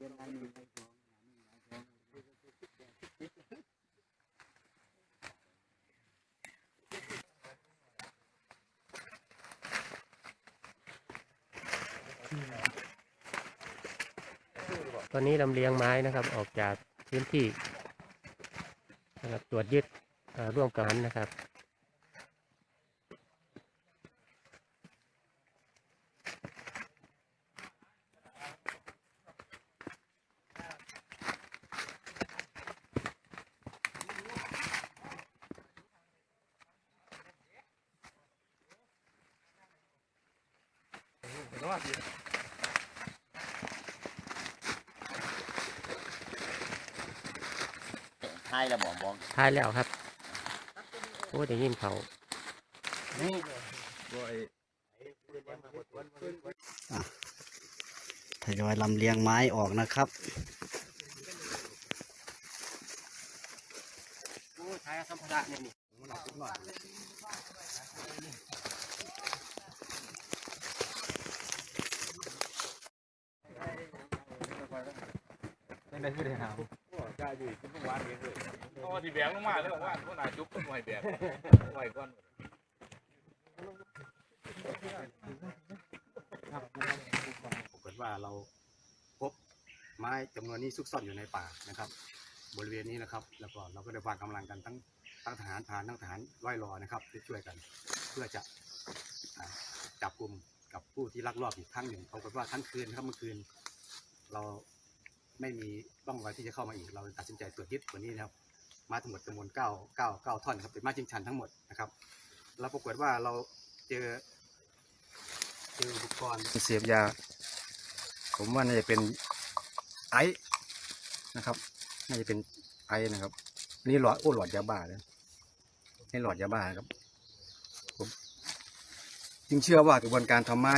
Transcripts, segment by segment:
ตอนนี้ลำเลียงไม้นะครับ ออกจากพื้นที่นะครับตรวจยึดร่วมกันนะครับ ท้ายแล้วบอกบอกท้ายแล้วครับโอ้ได้ยินเขานี่ทยอยลำเลียงไม้ออกนะครับโอ้ท้ายสัมภาระเนี่ยนี่ ได้คือได้หาวเอาที่แบกลงมาแล้วว่าพวกนายจุ๊บต้องไหวแบกไหวก่อนปรากฏว่าเราพบไม้จำนวนนี้ซุกซ่อนอยู่ในป่านะครับ บริเวณนี้นะครับ แล้วก็เราก็ได้วางกำลังกันทั้งทั้งทหารพรานทั้งทหารร้อยรอนะครับที่ช่วยกัน เพื่อจะอ่าจับกลุ่มกับผู้ที่ลักลอบอีกครั้งหนึ่งปรากฏว่าทั้งคืนนะครับเมื่อคืน เรา ไม่มีร่องรอยที่จะเข้ามาอีก เราตัดสินใจตรวจยึดวันนี้นะครับ มาทั้งหมดจำนวนเก้าเก้าเก้าท่อนครับเป็นม้ชิงชันทั้งหมดนะครับ แล้วปรากฏว่าเราเจอเจออุปกรณ์เสพยบยา ผมว่าน่าจะเป็นไอนะครับ น่าจะเป็นไอนะครับ นี่หลอดโอ้หลอดยาบ้าเลยนี่หลอดยาบ้านะครับ ผม จึงเชื่อว่ากระบวนการทำไม้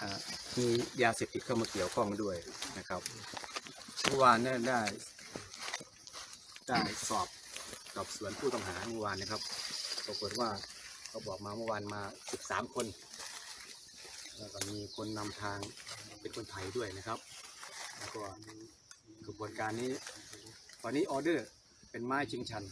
อ่า มียาเสพติดเข้ามาเกี่ยวข้องด้วยนะครับเมื่อวานเนี่ยได้ ได้สอบสอบสวนผู้ต้องหาเมื่อวานนะครับปรากฏว่าเขาบอกมาเมื่อวานมา 13 คน แล้วก็มีคนนำทางเป็นคนไทยด้วยนะครับ แล้วก็กระบวนการนี้ตอนนี้ออเดอร์เป็นไม้ชิงชัน